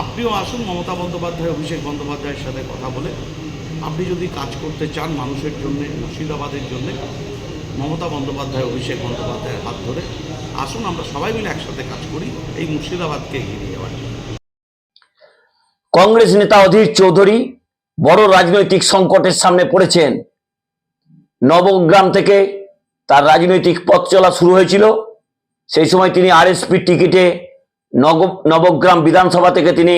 আপনিও আসুন মমতা বন্দ্যোপাধ্যায়, অভিষেক বন্দ্যোপাধ্যায়ের সাথে কথা বলে। আপনি যদি কাজ করতে চান মানুষের জন্য, মুর্শিদাবাদের জন্য, মমতা বন্দ্যোপাধ্যায়, অভিষেক বন্দ্যোপাধ্যায়ের হাত ধরে আসুন, আমরা সবাই মিলে একসাথে কাজ করি, এই মুর্শিদাবাদকে এগিয়ে নিয়ে যাওয়ার কংগ্রেস নেতা অধীর চৌধুরী বড় রাজনৈতিক সংকটের সামনে পড়েছেন। নবগ্রাম থেকে তার রাজনৈতিক পথ চলা শুরু হয়েছিল। সেই সময় তিনি আরএসপির টিকিটে নবগ্রাম বিধানসভা থেকে তিনি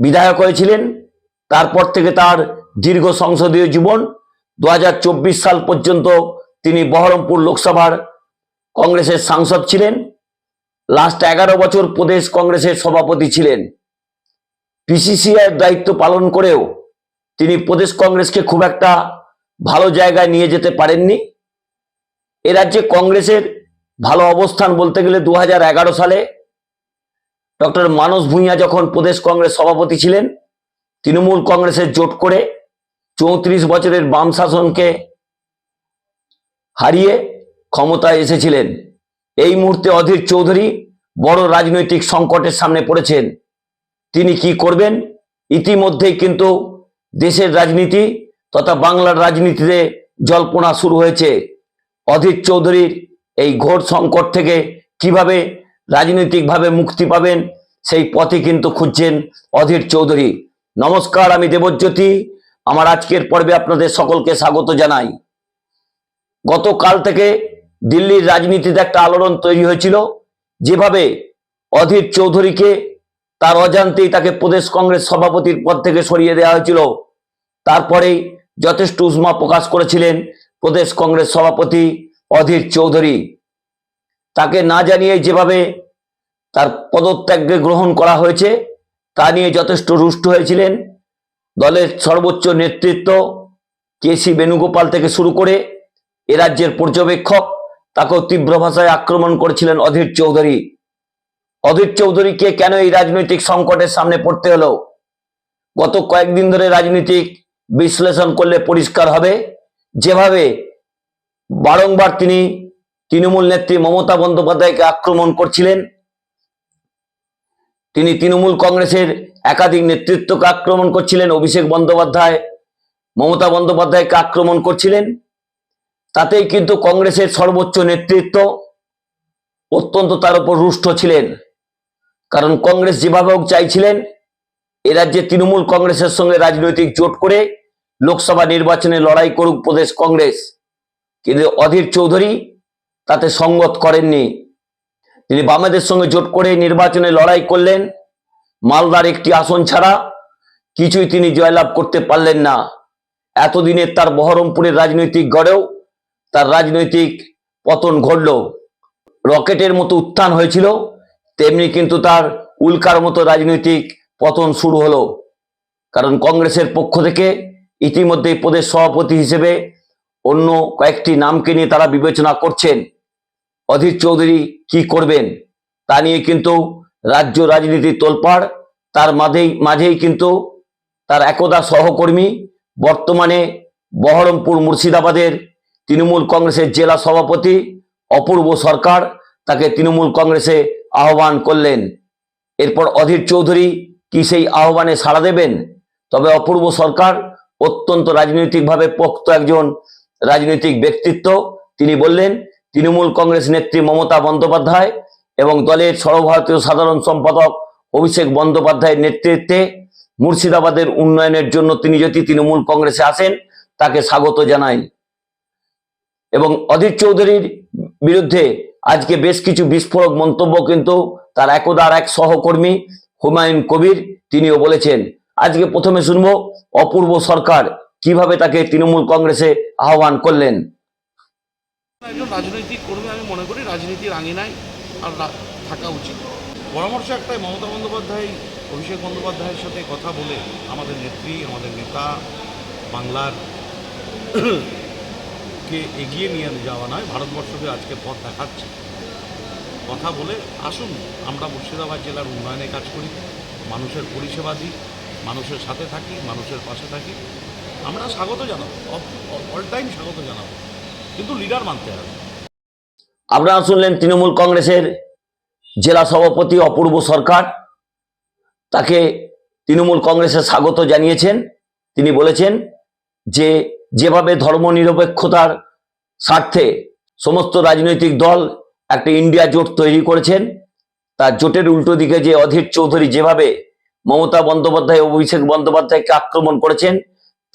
বিধায়ক হয়েছিলেন। তারপর থেকে তার দীর্ঘ সংসদীয় জীবন, দু হাজার চব্বিশ সাল পর্যন্ত তিনি বহরমপুর লোকসভার কংগ্রেসের সাংসদ ছিলেন। লাস্ট এগারো বছর প্রদেশ কংগ্রেসের সভাপতি ছিলেন। পিসিসিআই দায়িত্ব পালন করেও তিনি প্রদেশ কংগ্রেসকে খুব একটা ভালো জায়গায় নিয়ে যেতে পারেননি। এ রাজ্যে কংগ্রেসের ভালো অবস্থান বলতে গেলে দু হাজার এগারো সালে ডক্টর মানস ভূঁইয়া যখন প্রদেশ কংগ্রেস সভাপতি ছিলেন, তৃণমূল কংগ্রেসের জোট করে চৌত্রিশ বছরের বাম শাসনকে হারিয়ে ক্ষমতায় এসেছিলেন। এই মুহূর্তে অধীর চৌধুরী বড় রাজনৈতিক সংকটের সামনে পড়েছেন। তিনি কি করবেন? ইতিমধ্যেই কিন্তু দেশের রাজনীতি তথা বাংলার রাজনীতিতে জল্পনা শুরু হয়েছে। অধীর চৌধুরীর এই ঘোর সংকট থেকে কীভাবে রাজনৈতিকভাবে মুক্তি পাবেন, সেই পথে কিন্তু খুঁজছেন অধীর চৌধুরী। নমস্কার, আমি দেবজ্যোতি। আমার আজকের পর্বে আপনাদের সকলকে স্বাগত জানাই। গতকাল থেকে দিল্লির রাজনীতিতে একটা আলোড়ন তৈরি হয়েছিল। যেভাবে অধীর চৌধুরীকে তার অজান্তেই তাকে প্রদেশ কংগ্রেস সভাপতির পদ থেকে সরিয়ে দেওয়া হয়েছিল। তারপরেই যথেষ্ট উষ্মা প্রকাশ করেছিলেন প্রদেশ কংগ্রেস সভাপতি অধীর চৌধুরী। তাকে না জানিয়ে যেভাবে তার পদত্যাগকে গ্রহণ করা হয়েছে, তা নিয়ে যথেষ্ট রুষ্ট হয়েছিলেন। দলের সর্বোচ্চ নেতৃত্ব কে সি বেণুগোপাল থেকে শুরু করে এ রাজ্যের পর্যবেক্ষক, তাকেও তীব্র ভাষায় আক্রমণ করেছিলেন অধীর চৌধুরী। অধীর চৌধুরীকে কেন এই রাজনৈতিক সংকটের সামনে পড়তে হলো? গত কয়েকদিন ধরে রাজনৈতিক বিশ্লেষণ করলে পরিষ্কার হবে, যেভাবে বারংবার তিনি তৃণমূল নেত্রী মমতা বন্দ্যোপাধ্যায়কে আক্রমণ করছিলেন। তিনি তৃণমূল কংগ্রেসের একাধিক নেতৃত্বকে আক্রমণ করছিলেন। অভিষেক বন্দ্যোপাধ্যায় মমতা বন্দ্যোপাধ্যায়কে আক্রমণ করছিলেন। তাতেই কিন্তু কংগ্রেসের সর্বোচ্চ নেতৃত্ব অত্যন্ত তার উপর রুষ্ট ছিলেন। কারণ কংগ্রেস যেভাবে হোক চাইছিলেন, এ রাজ্যে তৃণমূল কংগ্রেসের সঙ্গে রাজনৈতিক জোট করে লোকসভা নির্বাচনে লড়াই করুক প্রদেশ কংগ্রেস। কিন্তু অধীর চৌধুরী তাতে সঙ্গত করেননি। তিনি বামেদের সঙ্গে জোট করে নির্বাচনে লড়াই করলেন। মালদার একটি আসন ছাড়া কিছুই তিনি জয়লাভ করতে পারলেন না। এতদিনের তার বহরমপুরের রাজনৈতিক গড়েও তার রাজনৈতিক পতন ঘটল। রকেটের মতো উত্থান হয়েছিল, তেমনি কিন্তু তার উল্কার মতো রাজনৈতিক পতন শুরু হলো। কারণ কংগ্রেসের পক্ষ থেকে ইতিমধ্যেই প্রদেশ সভাপতি হিসেবে অন্য কয়েকটি নামকে নিয়ে তারা বিবেচনা করছেন। অধীর চৌধুরী কি করবেন? তা নিয়ে কিন্তু রাজ্য রাজনীতি তোলপাড়। তার মাঝেই মাঝেই কিন্তু তার একদা সহকর্মী বর্তমানে বহরমপুর মুর্শিদাবাদের তৃণমূল কংগ্রেসের জেলা সভাপতি, অপূর্ব সরকার তাকে তৃণমূল কংগ্রেসে আহ্বান করলেন। এরপর অধীর চৌধুরী কি সেই আহ্বানে সাড়া দেবেন? তবে অপূর্ব সরকার অত্যন্ত রাজনৈতিকভাবে পোক্ত একজন রাজনৈতিক ব্যক্তিত্ব, তিনি বললেন, তৃণমূল কংগ্রেস নেত্রী মমতা বন্দ্যোপাধ্যায় এবং দলের সর্বভারতীয় সাধারণ সম্পাদক অভিষেক বন্দ্যোপাধ্যায়ের নেতৃত্বে মুর্শিদাবাদের উন্নয়নের জন্য তিনি যদি তৃণমূল কংগ্রেসে আসেন, তাকে স্বাগত জানাই। এবং অধীর চৌধুরীর বিরুদ্ধে আজকে বেশ কিছু বিস্ফোরক মন্তব্য কিন্তু তার একদার এক সহকর্মী হুমায়ুন কবির, তিনিও বলেছেন। আজকে প্রথমে শুনব, অপূর্ব সরকার কীভাবে তাকে তৃণমূল কংগ্রেসে আহ্বান করলেন? একজন রাজনৈতিক কর্মী আমি মনে করি রাজনীতির আঙিনায় আর থাকা উচিত। পরামর্শ একটাই মমতা বন্দ্যোপাধ্যায় অভিষেক বন্দ্যোপাধ্যায়ের সাথে কথা বলে আমাদের নেত্রী আমাদের নেতা বাংলার কে এগিয়ে নিয়ে যাওয়া নয় ভারতবর্ষকে আজকে পথ দেখাচ্ছে। কথা বলে আসুন আমরা মুর্শিদাবাদ জেলার উন্নয়নে কাজ করি মানুষের পরিষেবা দিই মানুষের সাথে থাকি মানুষের পাশে থাকি। আমরা স্বাগত জানাব। অল টাইম স্বাগত জানাব। কিন্তু লিডার মানতে হবে। আপনারা শুনলেন তৃণমূল কংগ্রেসের জেলা সভাপতি অপূর্ব সরকার। তাকে তৃণমূল কংগ্রেসের স্বাগত জানিয়েছেন। তিনি বলেছেন যে, যেভাবে ধর্মনিরপেক্ষতার স্বার্থে সমস্ত রাজনৈতিক দল একটা ইন্ডিয়া জোট তৈরি করেছেন, তার জোটের উল্টো দিকে যে অধীর চৌধুরী যেভাবে মমতা বন্দ্যোপাধ্যায়, অভিষেক বন্দ্যোপাধ্যায়কে আক্রমণ করেছেন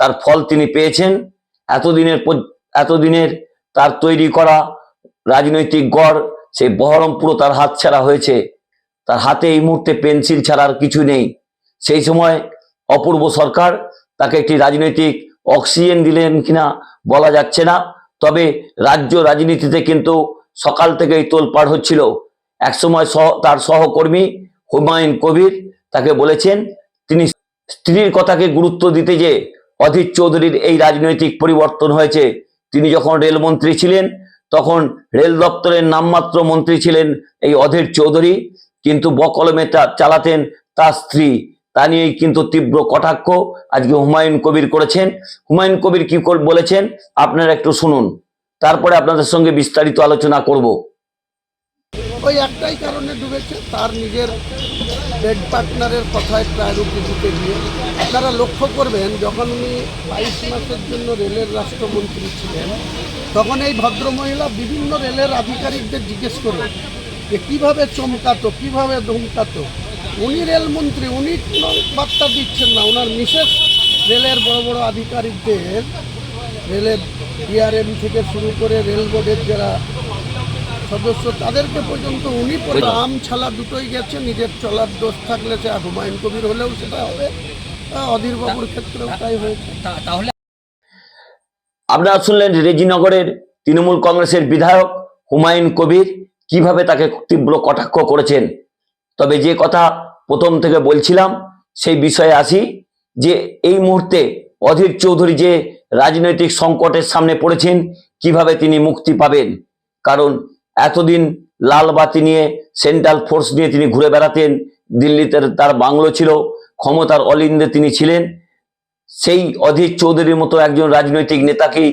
তার ফল তিনি পেয়েছেন। এতদিনের এতদিনের তার তৈরি করা রাজনৈতিক গড়, সেই বহরমপুরও তার হাত ছাড়া হয়েছে। তার হাতে এই মুহূর্তে পেন্সিল ছাড়ার কিছু নেই। সেই সময় অপূর্ব সরকার তাকে একটি রাজনৈতিক অক্সিজেন দিলেন কিনা বলা যাচ্ছে না। তবে রাজ্য রাজনীতিতে কিন্তু সকাল থেকেই তোলপাড় হচ্ছিল। একসময় সহ, তার সহকর্মী হুমায়ুন কবির তাকে বলেছেন, তিনি স্ত্রীর কথাকে গুরুত্ব দিতে যে অধীর চৌধুরীর এই রাজনৈতিক পরিবর্তন হয়েছে। তিনি যখন রেলমন্ত্রী ছিলেন, তখন রেল দপ্তরের নামমাত্র মন্ত্রী ছিলেন এই অধীর চৌধুরী। কিন্তু বকলমে চালাতেন তার স্ত্রী। তা নিয়েই কিন্তু তীব্র কটাক্ষ আজকে হুমায়ুন কবির করেছেন। হুমায়ুন কবির কি বলেছেন, আপনারা একটু শুনুন। তারপরে আপনাদের সঙ্গে বিস্তারিত আলোচনা করব। ওই একটাই কারণে ডুবেছে। তার নিজের বেড পার্টনারের কথায় প্রায়োরিটি দিতে গিয়ে আপনারা লক্ষ্য করবেন, যখন উনি বাইশ মাসের জন্য রেলের রাষ্ট্রমন্ত্রী ছিলেন, তখন এই ভদ্রমহিলা বিভিন্ন রেলের আধিকারিকদের জিজ্ঞেস করে যে কীভাবে চমকাতো, কীভাবে ধমকাতো। উনি রেলমন্ত্রী, উনি বার্তা দিচ্ছেন না। ওনার মিসেস রেলের বড় বড় আধিকারিকদের, রেলের ডিআরএম থেকে শুরু করে রেল বোর্ডের যারা সদস্য তাদেরকে পর্যন্ত উনি পরে আম ছালা দুটোই গেছে নিজের চলার দোষ থাকলে সে হুমায়ুন কবির হলেও সেটা হবে। আহ, অধীর বাবুর ক্ষেত্রেও তাই হয়েছে। তাহলে আপনারা শুনলেন রেজিনগরের তৃণমূল কংগ্রেসের বিধায়ক হুমায়ুন কবির কীভাবে তাকে তীব্র কটাক্ষ করেছেন। তবে যে কথা প্রথম থেকে বলছিলাম সেই বিষয়ে আসি যে এই মুহূর্তে অধীর চৌধুরী যে রাজনৈতিক সংকটের সামনে পড়েছেন কীভাবে তিনি মুক্তি পাবেন? কারণ এতদিন লাল বাতি নিয়ে সেন্ট্রাল ফোর্স নিয়ে তিনি ঘুরে বেড়াতেন, দিল্লিতে তার বাংলো ছিল, ক্ষমতার অলিন্দে তিনি ছিলেন। সেই অধীর চৌধুরীর মতো একজন রাজনৈতিক নেতাকে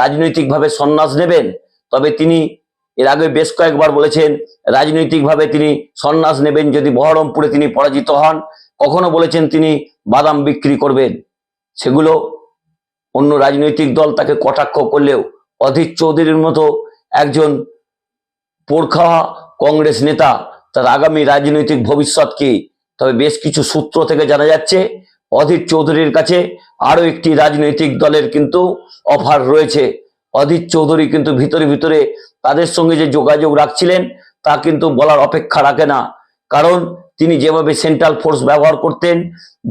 রাজনৈতিকভাবে সন্ন্যাস নেবেন। তবে তিনি এর আগে বেশ কয়েকবার বলেছেন, রাজনৈতিকভাবে তিনি সন্ন্যাস নেবেন যদি বহরমপুরে তিনি পরাজিত হন। কখনো বলেছেন তিনি বাদাম বিক্রি করবেন। সেগুলো অন্য রাজনৈতিক দল তাকে কটাক্ষ করলেও অধীর চৌধুরীর মতো একজন পোড়খা কংগ্রেস নেতা, তার আগামী রাজনৈতিক ভবিষ্যৎ কি? তবে বেশ কিছু সূত্র থেকে জানা যাচ্ছে, অধীর চৌধুরীর কাছে আরও একটি রাজনৈতিক দলের কিন্তু অফার রয়েছে। অধীর চৌধুরী কিন্তু ভিতরে ভিতরে তাদের সঙ্গে যে যোগাযোগ রাখছিলেন, তা কিন্তু বলার অপেক্ষা রাখে না। কারণ তিনি যেভাবে সেন্ট্রাল ফোর্স ব্যবহার করতেন,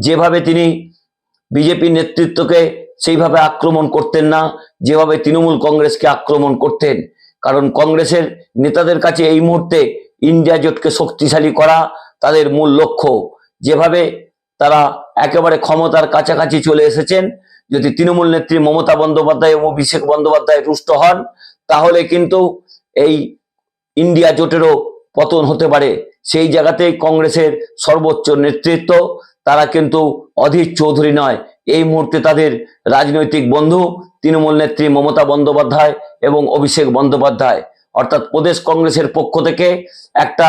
যেভাবে তিনি বিজেপি নেতৃত্বকে সেইভাবে আক্রমণ করতেন না, যেভাবে তৃণমূল কংগ্রেসকে আক্রমণ করতেন। কারণ কংগ্রেসের নেতাদের কাছে এই মুহূর্তে ইন্ডিয়া জোটকে শক্তিশালী করা তাদের মূল লক্ষ্য। যেভাবে তারা একেবারে ক্ষমতার কাছাকাছি চলে এসেছেন, যদি তৃণমূল নেত্রী মমতা বন্দ্যোপাধ্যায় এবং অভিষেক বন্দ্যোপাধ্যায় রুষ্ট হন, তাহলে কিন্তু এই ইন্ডিয়া জোটেরও পতন হতে পারে। সেই জায়গাতেই কংগ্রেসের সর্বোচ্চ নেতৃত্ব, তারা কিন্তু অধীর চৌধুরী নয়। এই মুহূর্তে তাদের রাজনৈতিক বন্ধু তৃণমূল নেত্রী মমতা বন্দ্যোপাধ্যায় এবং অভিষেক বন্দ্যোপাধ্যায়। অর্থাৎ প্রদেশ কংগ্রেসের পক্ষ থেকে একটা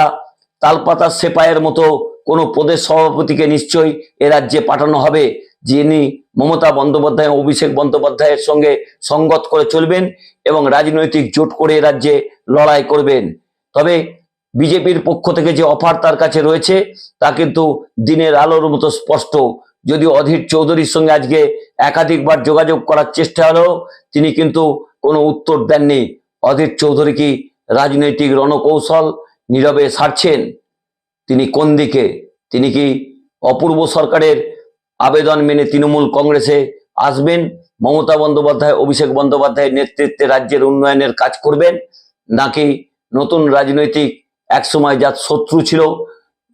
তালপাতার সেপাইয়ের মতো কোনো প্রদেশ সভাপতিকে নিশ্চয়ই এ রাজ্যে পাঠানো হবে, যিনি মমতা বন্দ্যোপাধ্যায় অভিষেক বন্দ্যোপাধ্যায়ের সঙ্গে সঙ্গত করে চলবেন এবং রাজনৈতিক জোট করে এ রাজ্যে লড়াই করবেন। তবে বিজেপির পক্ষ থেকে যে অফার তার কাছে রয়েছে, তা কিন্তু দিনের আলোর মতো স্পষ্ট। যদিও অধীর চৌধুরীর সঙ্গে আজকে একাধিকবার যোগাযোগ করার চেষ্টা হলেও তিনি কিন্তু কোনো উত্তর দেননি। অধীর চৌধুরী কি রাজনৈতিক রণকৌশল নীরবে সারছেন? তিনি কোন দিকে? তিনি কি অপূর্ব সরকারের আবেদন মেনে তৃণমূল কংগ্রেসে আসবেন? মমতা বন্দ্যোপাধ্যায়, অভিষেক বন্দ্যোপাধ্যায়ের নেতৃত্বে রাজ্যের উন্নয়নের কাজ করবেন? নাকি নতুন রাজনৈতিক একসময় যার শত্রু ছিল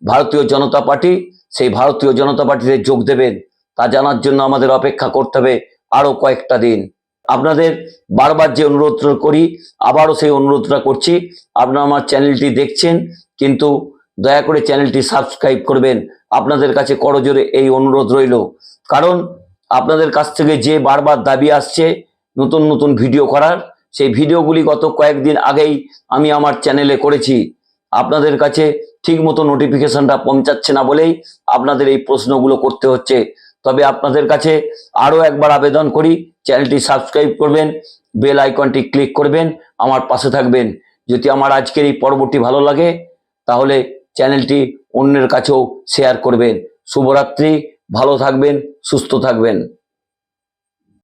ভারতীয় জনতা পার্টি, সেই ভারতীয় জনতা পার্টিতে যোগ দেবেন। তা জানার জন্য আমাদের অপেক্ষা করতে হবে আরও কয়েকটা দিন। আপনাদের বারবার যে অনুরোধটা করি, আবারও সেই অনুরোধটা করছি, আপনারা আমার চ্যানেলটি দেখছেন, কিন্তু দয়া করে চ্যানেলটি সাবস্ক্রাইব করবেন। আপনাদের কাছে করজোরে এই অনুরোধ রইল। কারণ আপনাদের কাছ থেকে যে বারবার দাবি আসছে, নতুন নতুন ভিডিও করার, সেই ভিডিওগুলি গত কয়েকদিন আগেই আমি আমার চ্যানেলে করেছি। আপনাদের কাছে ঠিক মতো নোটিফিকেশনটা পৌঁছাচ্ছে না বলেই আপনাদের এই প্রশ্নগুলো করতে হচ্ছে। তবে আপনাদের কাছে আরও একবার আবেদন করি, চ্যানেলটি সাবস্ক্রাইব করবেন, বেল আইকনটি ক্লিক করবেন, আমার পাশে থাকবেন। যদি আমার আজকের এই পর্বটি ভালো লাগে, তাহলে চ্যানেলটি অন্যের কাছেও শেয়ার করবেন। শুভরাত্রি, ভালো থাকবেন, সুস্থ থাকবেন।